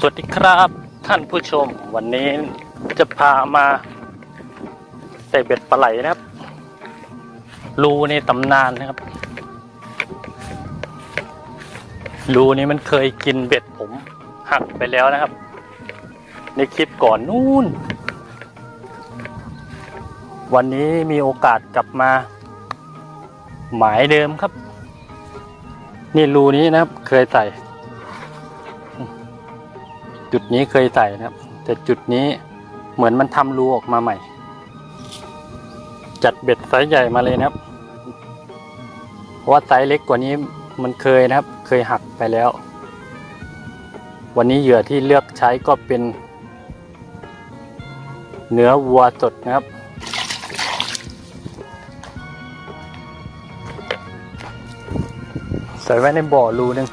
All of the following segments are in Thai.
สวัสดีครับท่านผู้ชมวันนี้จะพามาใส่เบ็ดปลาไหลนะครับ รูในตำนานนะครับ รูนี้มันเคยกินเบ็ดผมหักไปแล้วนะครับ ในคลิปก่อนนู่น วันนี้มีโอกาสกลับมา หมายเดิมครับ นี่รูนี้นะครับเคยใส่ จุดนี้เคยใส่นะครับ แต่จุดนี้เหมือนมันทำรูออกมาใหม่ จัดเบ็ดไซส์ใหญ่มาเลยนะครับเพราะว่าไซส์เล็กกว่านี้มันเคยนะครับ เคยหักไปแล้ว วันนี้เหยื่อที่เลือกใช้ก็เป็น เนื้อวัวสดนะครับใส่ไว้ในบ่อรูหนึง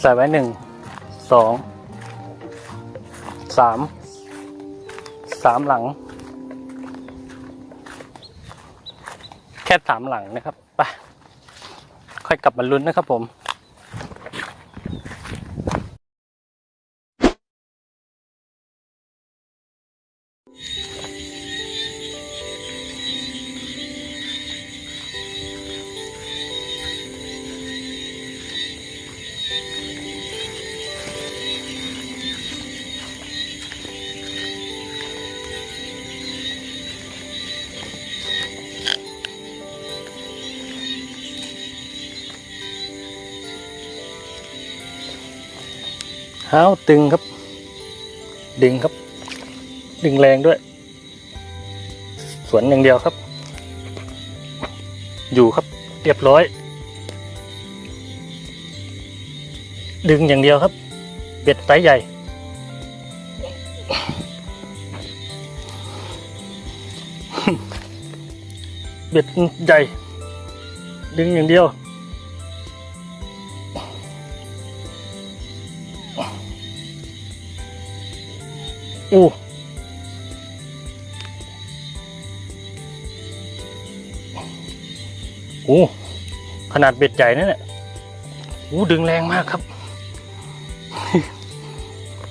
ใส่ไว้หนึ่งสองสามสามหลัง แค่สามหลังนะครับไปค่อยกลับมาลุ้นนะครับผม เท้าตึงครับ ดึงครับ ดึงแรงด้วย สวนอย่างเดียวครับ อยู่ครับ เรียบร้อย ดึงอย่างเดียวครับ เบ็ดไซส์ใหญ่ เบ็ดใหญ่ ดึงอย่างเดียว โอู้อู้ขนาดเบ็ดใหญ่นั่นแหละอู้ดึงแรงมากครับ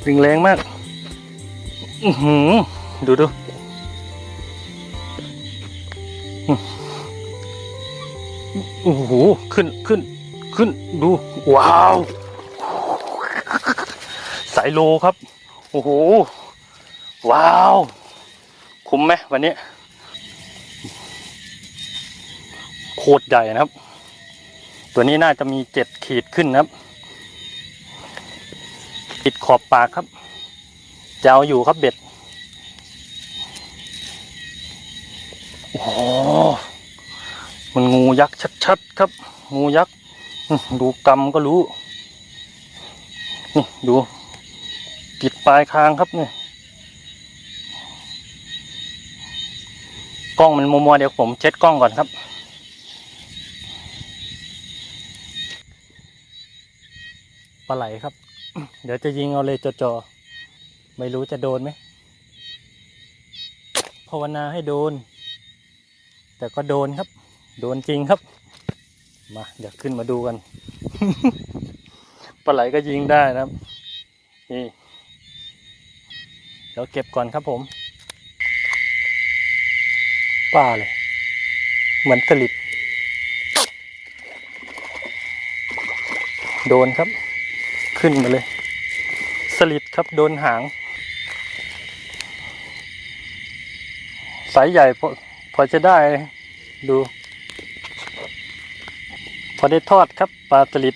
ดึงแรงมาก อือหือ ดูดูโอ้โห ขึ้น ขึ้น ขึ้น ดู ว้าวายโลครับ โอ้โห ว้าว คุ้มไหมวันนี้ โคตรใหญ่นะครับ ตัวนี้น่าจะมีเจ็ดขีดขึ้นนะครับปิดขอบปากครับ จะเอาอยู่ครับเบ็ด โอ้โห มันงูยักษ์ชัดๆครับ งูยักษ์ ดูกำก็รู้ นี่ดู ปิดปลายคางครับเนี่ยกล้องมันมัวๆเดี๋ยวผมเช็ดกล้องก่อนครับ ปลาไหลครับ เดี๋ยวจะยิงเอาเลยจอๆไม่รู้จะโดนไหมภาวนาให้โดน แต่ก็โดนครับ โดนจริงครับ มาเดี๋ยวขึ้นมาดูกัน ปลาไหลก็ยิงได้นะครับนี่ ดี๋ยวเก็บก่อนครับผมป้าเลย เหมือนสลิดโดนครับ ขึ้นมาเลยสลิดครับโดนหาง สายใหญ่พอพอจะได้ดู พอได้ทอดครับปลาสลิด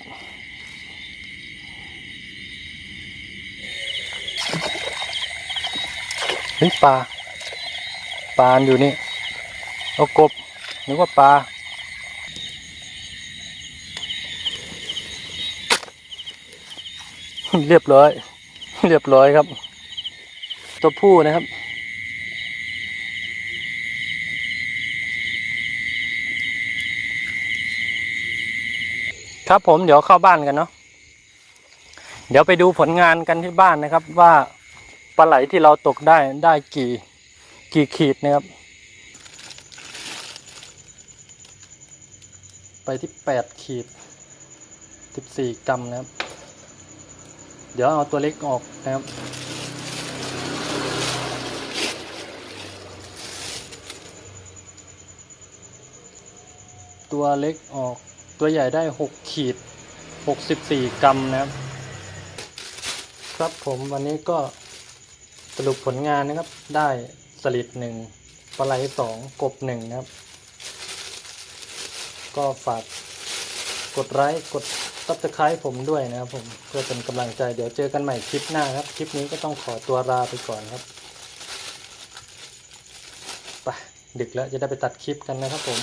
ฮ้ยปลาปลาอยู่นี่เอากบนึกว่าปลาเรียบร้อย เรียบร้อยครับ ตัวผู้นะครับ ครับผมเดี๋ยวเข้าบ้านกันเนาะเดี๋ยวไปดูผลงานกันที่บ้านนะครับว่า ปลาไหลที่เราตกได้ได้กี่กี่ขีดนะครับ ไปที่แปดขีดสิบสี่กรัมนะครับ เดี๋ยวเอาตัวเล็กออกนะครับตัวเล็กออกตัวใหญ่ได้หกขีดหกสิบสี่กรัมนะครับ ครับผมวันนี้ก็ สรุปผลงานนะครับ ได้สลิดหนึ่งปลาไหลสองกบหนึ่งนะครับ ก็ฝากกดไลค์กดตับตะไคร้ผมด้วยนะครับผมเพื่อเป็นกำลังใจเดี๋ยวเจอกันใหม่คลิปหน้าครับ คลิปนี้ก็ต้องขอตัวลาไปก่อนครับไปดึกแล้วจะได้ไปตัดคลิปกันนะครับผม